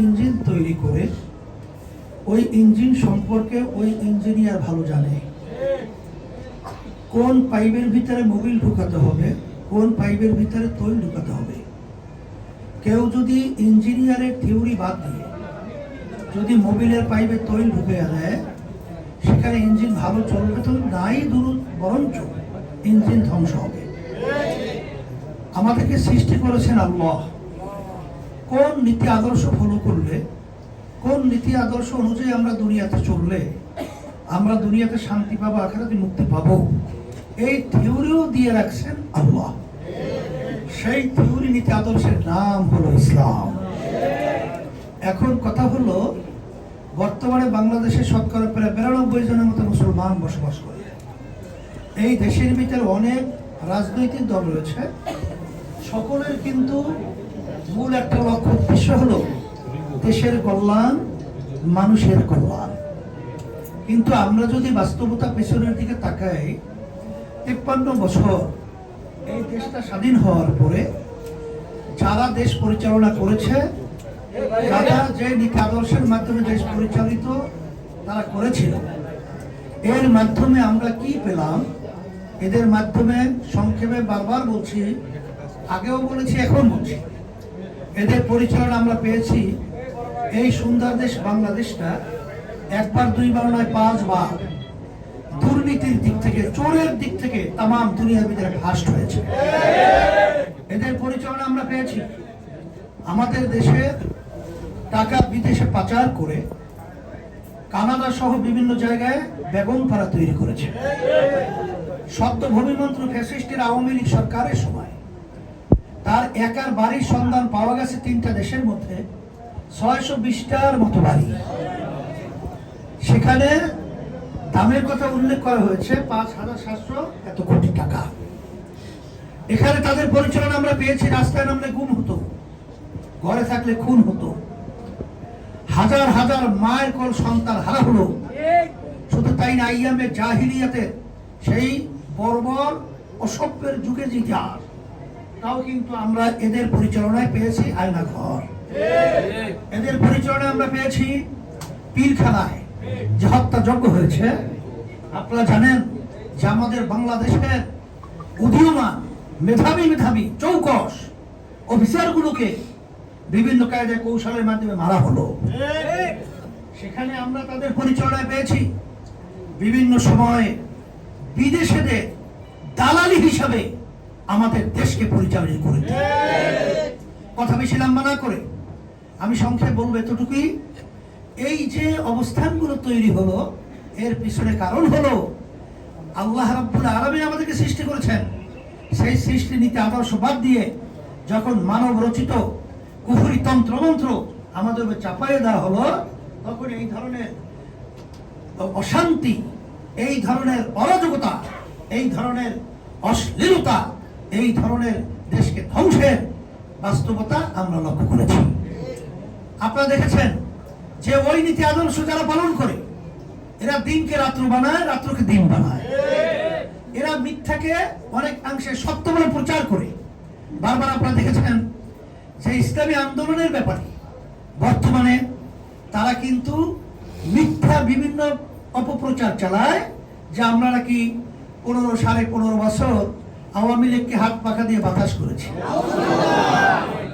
Engine তৈরি করে, ওই ইঞ্জিন সম্পর্কে ওই ইঞ্জিনিয়ার ভালো জানে। কোন পাইপের ভিতরে মোবিল ঢুকাতে হবে, কোন পাইপের ভিতরে তৈল ঢুকাতে হবে। কেউ যদি ইঞ্জিনিয়ারের থিওরি বাদ দিয়ে যদি মোবিলের পাইপে তৈল ঢুকে দেয় সেখানে ইঞ্জিন ভালো চলবে তো নাই দূর বরঞ্চ ইঞ্জিন ধ্বংস হবে। আমাদেরকে সৃষ্টি করেছেন আল্লাহ। কোন নীতি আদর্শ ফলো কোন নীতি আদর্শ অনুযায়ী আমরা দুনিয়াতে চললে, আমরা দুনিয়াতে শান্তি পাবো, আখেরাতে মুক্তি পাবো। এই থিওরিও দিয়ে রাখছেন আল্লাহ। সেই থিওরি নীতি আদর্শের নাম হলো ইসলাম। এখন কথা হলো, বর্তমানে বাংলাদেশে শতকরা প্রায় বিরানব্বই জনের মতো মুসলমান বসবাস করে। এই দেশের ভিতরে অনেক রাজনৈতিক দল রয়েছে। সকলের কিন্তু মূল একটা লক্ষ্য, উদ্দেশ্য হলো দেশের কল্যাণ, মানুষের কল্যাণ। কিন্তু আমরা যদি বাস্তবতা পেছনের দিকে তাকাই, তিপ্পান্ন বছর এই দেশটা স্বাধীন হওয়ার পরে যারা দেশ পরিচালনা করেছে, যারা যে নীতি আদর্শের মাধ্যমে দেশ পরিচালিত তারা করেছিল। এর মাধ্যমে আমরা কি পেলাম? এদের মাধ্যমে সংক্ষেপে বারবার বলছি, আগেও বলেছি এখন বলছি। এদের পরিচালনা আমরা পেয়েছি এই সুন্দর দেশ বাংলাদেশটা একবার, দুইবার নয়, পাঁচবার দুর্নীতির দিক থেকে, চোরের দিক থেকে তাম দুনিয়ার ভিতরে ফাস্ট হয়েছে। এদের পরিচালনা আমরা পেয়েছি। আমাদের দেশে টাকা বিদেশে পাচার করে কানাডা সহ বিভিন্ন জায়গায় বেগম পাড়া তৈরি করেছে। সদ্য ভূমিমন্ত্র ফ্যাসিস্টের আওয়ামী লীগ সরকারের সময় তার একার বাড়ির সন্ধান পাওয়া গেছে তিনটা দেশের মধ্যে। ছয়শো মতো বাড়ি। সেখানে দামের কথা উল্লেখ করা হয়েছে, পাঁচ হাজার সাতশো এত কোটি টাকা। এখানে তাদের পরিচালনা আমরা পেয়েছি, রাস্তায় নামলে গুম হতো, ঘরে থাকলে খুন হতো। হাজার হাজার মায়ের কল সন্তান হারা হলো। শুধু তাই না, আইয়ামে জাহিলিয়াতে সেই বর্বর অসভ্যের যুগে যে ইতিহাস তাও কিন্তু আমরা এদের পরিচালনায় পেয়েছি আয়না ঘর এদের পরিচালনায় আমরা পেয়েছি পীরখানায় যে হত্যাযজ্ঞ হয়েছে। আপনারা জানেন যে আমাদের বাংলাদেশের উদীয়মান, মেধাবী মেধাবী চৌকস অফিসারগুলোকে বিভিন্ন কায়দায়, কৌশলের মাধ্যমে মারা হলো। সেখানে আমরা তাদের পরিচালনায় পেয়েছি। বিভিন্ন সময়ে বিদেশেদের দালালি হিসাবে আমাদের দেশকে পরিচালনা করে কথা বেশি লম্বা না করে। আমি সংক্ষেপ বলব এতটুকুই। এই যে অবস্থানগুলো তৈরি হলো, এর পিছনে কারণ হলো, আল্লাহ রাব্বুল আলামিন আমাদেরকে সৃষ্টি করেছেন। সেই সৃষ্টি নীতি আদর্শ বাদ দিয়ে যখন মানব রচিত কুফুরি তন্ত্রমন্ত্র আমাদের উপর চাপাইয়ে দেওয়া হলো, তখন এই ধরনের অশান্তি, এই ধরনের অরাজকতা, এই ধরনের অশ্লীলতা এই ধরনের দেশকে ধ্বংসের বাস্তবতা আমরা লক্ষ্য করেছি। আপনারা দেখেছেন যে ওই নীতি আদর্শ যারা পালন করে, এরা দিনকে রাত্র বানায়, রাত্রকে দিন বানায়। এরা মিথ্যাকে অনেক অংশে সত্য বলে প্রচার করে। বারবার আপনারা দেখেছেন যে ইসলামী আন্দোলনের ব্যাপারে বর্তমানে তারা কিন্তু মিথ্যা বিভিন্ন অপপ্রচার চালায়, যে আমরা নাকি পনেরো সাড়ে পনেরো বছর আওয়ামী লীগকে হাত পাখা দিয়ে বাতাস করেছি।